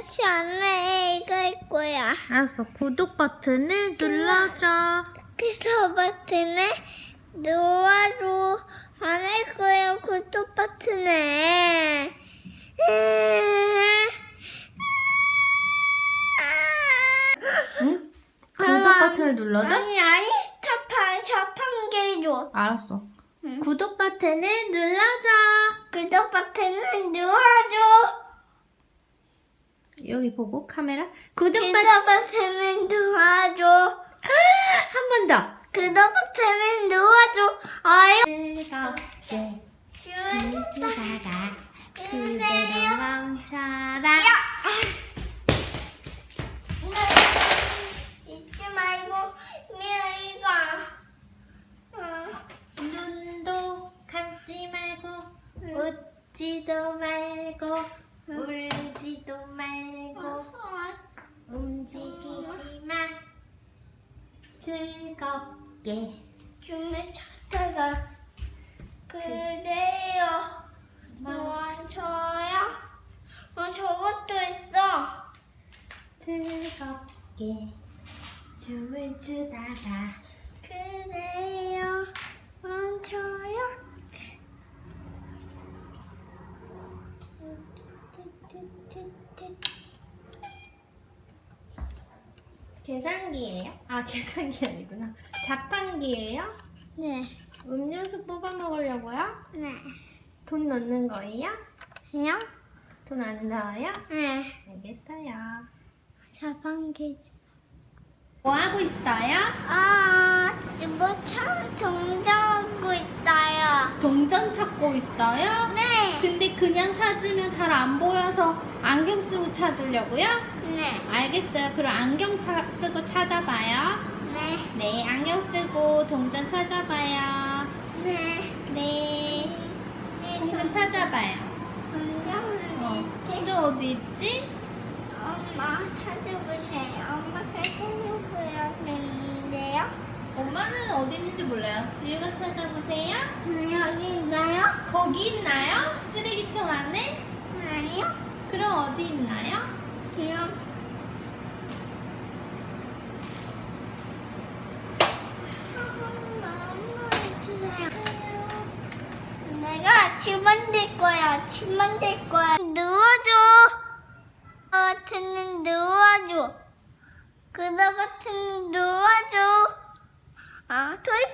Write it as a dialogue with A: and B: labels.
A: 다시 안 해. 이거 할 거야.
B: 알았어. 구독 버튼을 눌러줘.
A: 그래서 버튼에 놓아줘. 안할 거야. 구독 버튼에.
B: 응? 구독 버튼을 눌러줘?
A: 아니, 아니. 자판, 자판 개 줘.
B: 알았어.
A: 응.
B: 구독 버튼을 눌러줘.
A: 구독 버튼을 누워줘.
B: 여기 보고 카메라. 구독 버튼
A: 구독 버튼을 누워줘.
B: 한 번 더.
A: 구독 버튼을 누워줘. 아유.
B: 즐겁게. 춤추다가 그대로 멈춰라.
A: 잊지 말고 미아이가 어,
B: 눈도 감지 말고 웃지도 말고 울지도 말고
A: 어,
B: 움직이지 마 즐겁게.
A: 춤을 찾다가 그래요. 멈춰요? 어 저것도 있어.
B: 즐겁게. 춤을 추다가.
A: 그래요. 멈춰요
B: 계산기예요? 아 계산기 아니구나 자판기예요?
A: 네,
B: 음료수 뽑아 먹으려고요?
A: 네.
B: 돈 넣는 거예요?
A: 해요?
B: 돈 안 넣어요?
A: 네.
B: 알겠어요
A: 자판기.
B: 뭐 하고 있어요?
A: 아, 뭐차 동작하고 있어요.
B: 동전 찾고 있어요?
A: 네.
B: 근데 그냥 찾으면 잘 안 보여 서 안경 쓰고 찾으려고요?
A: 네.
B: 알겠어요. 그럼 안경 차- 쓰고 찾아봐요.
A: 네.
B: 네, 안경 쓰고 동전 찾아봐요.
A: 네.
B: 네, 동전 찾아봐요. 어, 동전 어디 있지?
A: 엄마 찾아보세요. 엄마가 찾아보여야 되는데요.
B: 엄마는 어디 있는지 몰라요. 지우가 찾아보세요.
A: 네, 여기 있나요?
B: 거기 있나요? 쓰레기통 안에?
A: 아니요.
B: 그럼 어디 있나요?
A: 그냥 엄마 해주세요. 내가 침 만들 거야. 침 만들 거야. 누워줘. 버튼은 누워줘. 그다 버튼 누워줘. 아, 토이